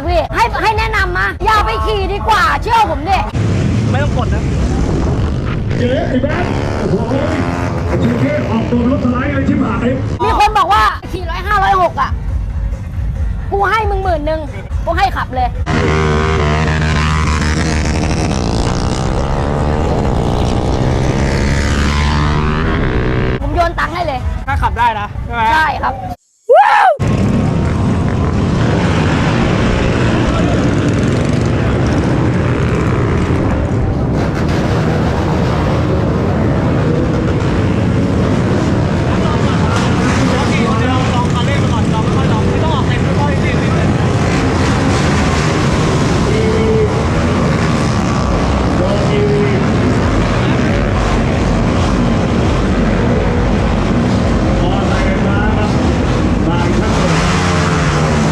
ากพี่ ให้ให้แนะนำมา อย่าไปขี่ดีกว่า เชื่อผมดิไม่ต้องกดนะเจ๊ไอ้แบ๊กโอ้โหไอ้ชูเทพออกตัวรถสไลด์เลยชิบหายมีคนบอกว่าขี่ร้อยห้าร้อยหกอะ กูให้มึงหมื่นหนึ่งกูให้ขับเลย ผมโยนตังค์ให้เลย ถ้าขับได้นะ ใช่ไหมใช่ครับลองขี่คนเดียวลองคันเร่งไปก่อนลองค่อยๆลองไม่ต้องออกเต็มค่อยๆรีบๆเลย โดนอีวีมอไซค์ไฟฟ้าครับบางท่านเลย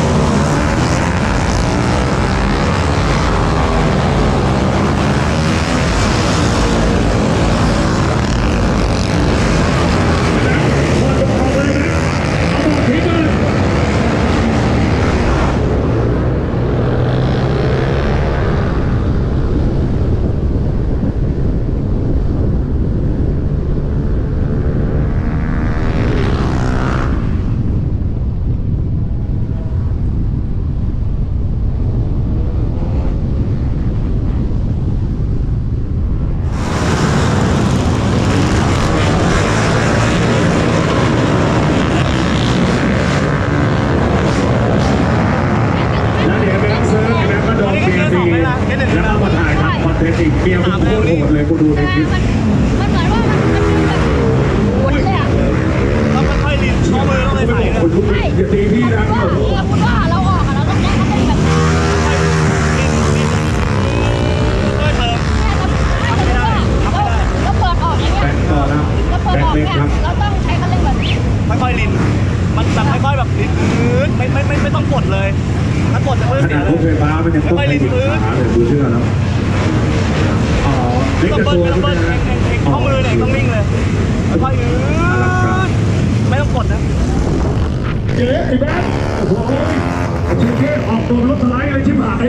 แล้วเดี๋ยวแบงค์เซิร์ฟแบงค์ก็โดนเบียร์ดี แล้วก็มาถ่ายทำคอนเทนต์อีกเบียร์มันโคตรโหดเลยกูดูในคลิปมันมันเหมือนว่ามันมันเป็นแบบโหดเลยอะต้องค่อยๆรีบข้อมือต้องเลยไม่ใส่บอกนะคนทุกทีอย่าตีพี่นะว่าโอ้โหเราพูดว่าเรา กต้องแต่เบิ้ลไม่ต้องเบิ้ลเองเองเองข้อมือเนี่ยต้องนิ่งเลยค่อยอืดไม่ต้องกดนะเจ๊ไอ้แบ๊กโอ้โหไอ้ชูเก้ออกตัวรถสไลด์ไอ้ชิบหาย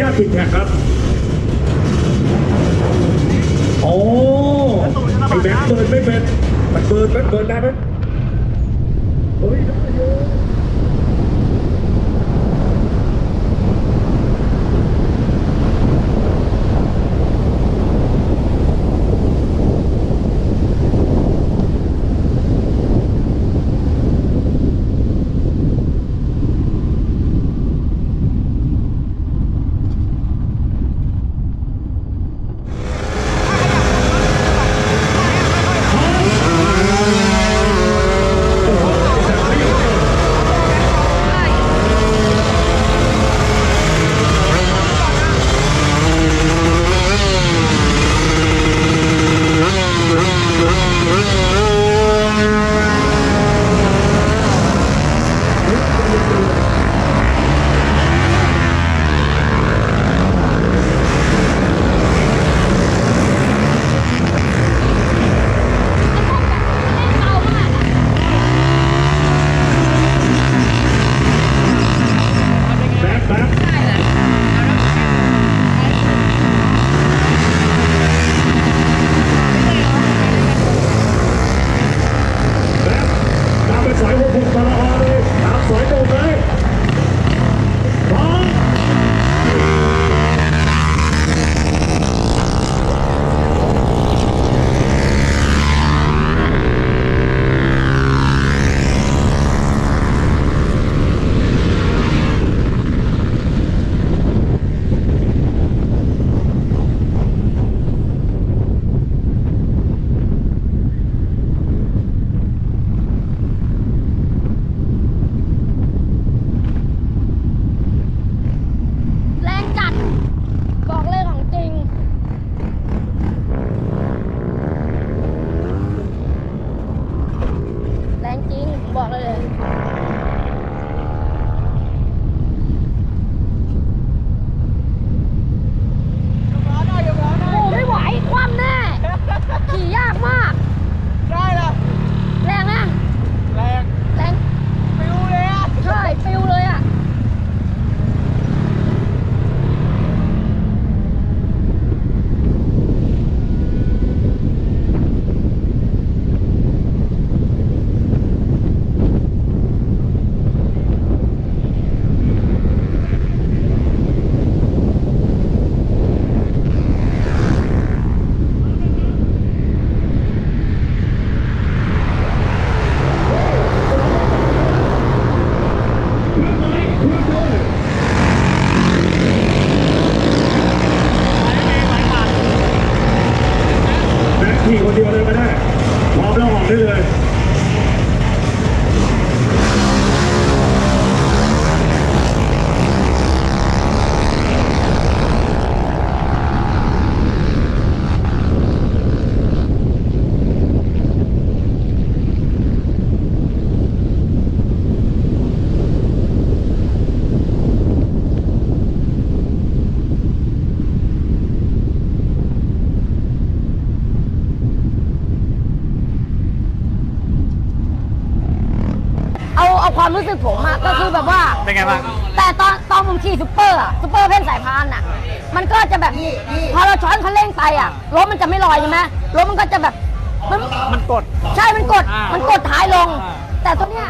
ญาตผิดแท็กครับ โอ้ไอแบงค์เบิร์นไม่เป็นมันเบิร์นไหมเบิร์นได้ไหมเฮ้ยได้อ ยู่รู้สึกผมอะก็คือแบบว่า เป็นไงบ้าง แต่ตอนตอนผมขี่ซูเปอร์อะซูเปอร์เพ่นสายพานอะมันก็จะแบบพอเราช้อนคันเร่งไปอะรถมันจะไม่ลอยใช่ไหมรถมันก็จะแบบมันมันกด ใช่มันกดอ่ามัมันกดท้ายลงอ่าแต่ตัวเนี้ย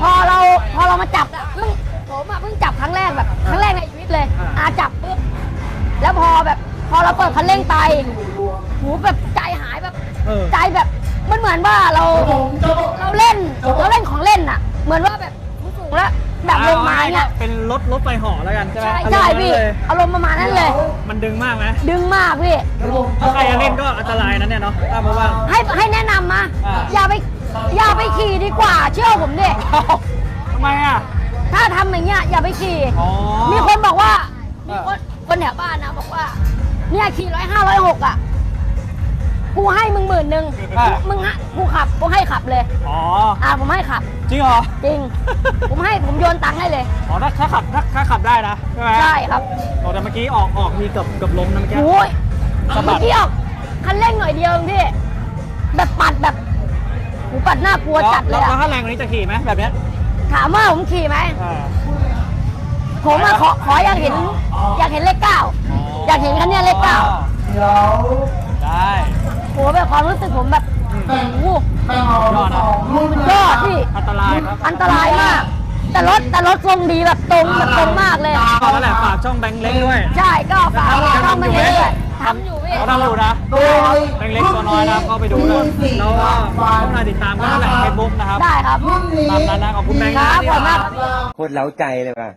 พอเราพอเรามาจับอะเพิ่งผมอะเพิ่งจับครั้งแรกแบบครั้งแรกในชีวิตเลย อาจับปุ๊บแล้วพอแบบพอเราเปิดคันเร่งไปหูแบบใจหายแบบเออใจแบบมันเหมือนว่าเราเราเล่นเราเล่นของเล่นอะ เหมือนว่าแบบสูงๆแล้วแบบลงมาเนี่ย เป็นรถรถไฟห่อแล้วกันใช่ไหมใช่ใช่อารมณ์นั้นพี่เลยอารมณ์ประมาณนั้นเลย มันดึงมากไหมดึงมากพี่ ถ้าใครจะเล่นก็อันตรายนะเนี่ยเนาะถ้าเพราะว่า ให้ให้แนะนำมา อ่า อย่าไปอย่าไปขี่ดีกว่า เชื่อผมดิ ทำไมอะ ถ้าทำอย่างเงี้ยอย่าไปขี่ อ๋อมีคนบอกว่าเอมีอคนคนแถวบ้านนะบอกว่า เนี่ยขี่ร้อยห้าร้อยหกอะ กูให้มึงหมื่นหนึ่งมึงฮะกูขับกูให้ขับเลย อ๋อ อ่าผมให้ขับ จริงเหรอ จริง ผมให้ผมโยนตังค์ให้เลย อ๋อถ้าถ้าขับถ้าถ้าขับได้นะ ใช่ไหมใช่ครับโอ้แต่เมื่อกี้ออกออกมีเกือบเกือบล้มนะเมื่อกี้ โอ้ยสะบัเมื่ดอกี้ออกคันเร่งหน่อยเดียวเองพี่ แบบปัดแบบหูปัดหน้ากลัวจัดเลยแล้อะวถ้าแรงกว่านี้จะขี่ไหมแบบเนี้ยถามว่าผมขี่ไหม อ่า ผมอะขอขออยากเห็น อยากเห็นเลขเก้า อยากเห็นคันเนี้ยเลขเก้า ได้โหแบบความรู้สึกผมแบบโอ้โหยอดนะยอดพี่อันตรายครับอันตรายมาก แต่รถแต่รถทรงดีแบบตรงแบบตรงมากเลยก็นั่นแหละฝากช่องแบงค์เล็กด้วย ใช่ก็ฝากเข้ามาเรื่อยๆทำอยู่พี่เขาทำอยู่นะแบงค์เล็กตัวน้อยนะครับเข้าไปดูเลยแล้วก็ช่องทางติดตามก็นั่นแหละเฟซบุ๊กนะครับได้ครับตามนั้นนะขอบคุณแบงค์คนะรับที่ขอบคุณมากมาครับโคตรเล้าใจเลยว่ะ